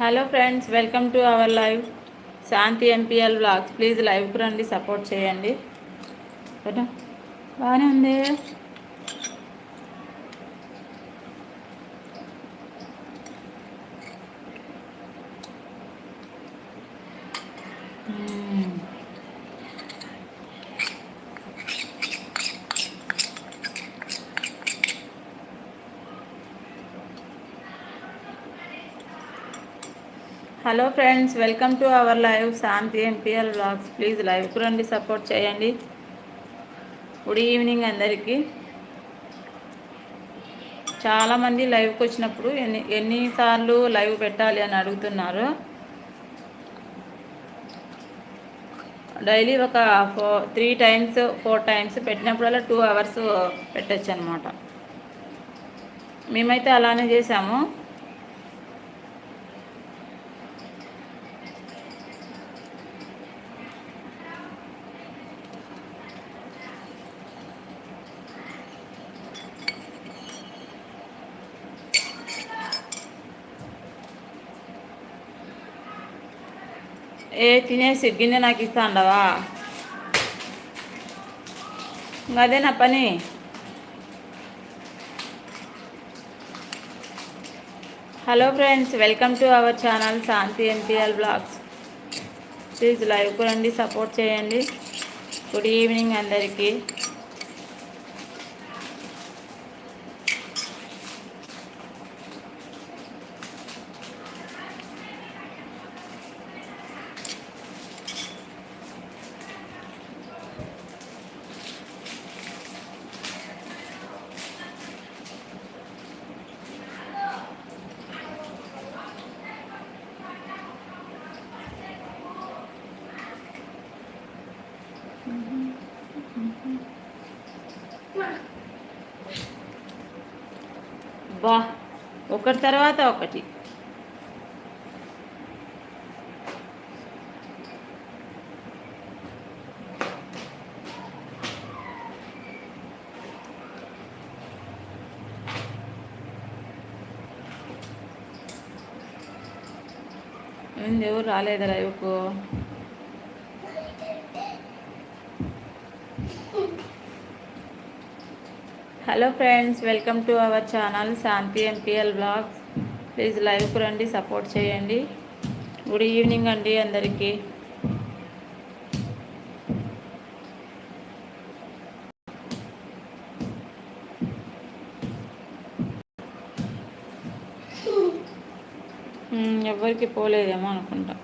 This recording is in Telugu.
Hello friends welcome to our live Shanti M P L blogs please లైవ్కి రండి సపోర్ట్ చేయండి. బాగానే ఉంది. Hello friends welcome to our live Shanti M P L blogs please లైవ్కు రండి సపోర్ట్ చేయండి. గుడ్ ఈవినింగ్ అందరికీ. చాలామంది లైవ్కి వచ్చినప్పుడు ఎన్ని ఎన్నిసార్లు లైవ్ పెట్టాలి అని అడుగుతున్నారు. డైలీ ఒక four three times four times పెట్టినప్పుడల్లా two hours పెట్టచ్చు అనమాట మేమైతే అలానే చేసాము ఏ తినేసి గిన్నె నాకు ఇస్తా ఉండవా అదే నా పని hello friends welcome to our channel Shanti N P L blogs please live రండి సపోర్ట్ చేయండి. గుడ్ ఈవినింగ్ అందరికీ. బా ఒకటి తర్వాత ఒకటి. ఎవరు రాలేదా లైవ్కు? Hello friends welcome to our channel Shanti M P L blogs please లైవ్కు రండి సపోర్ట్ చేయండి. గుడ్ ఈవినింగ్ అండి అందరికీ. Hmm, ఎవరికి పోలేదేమో అనుకుంటా.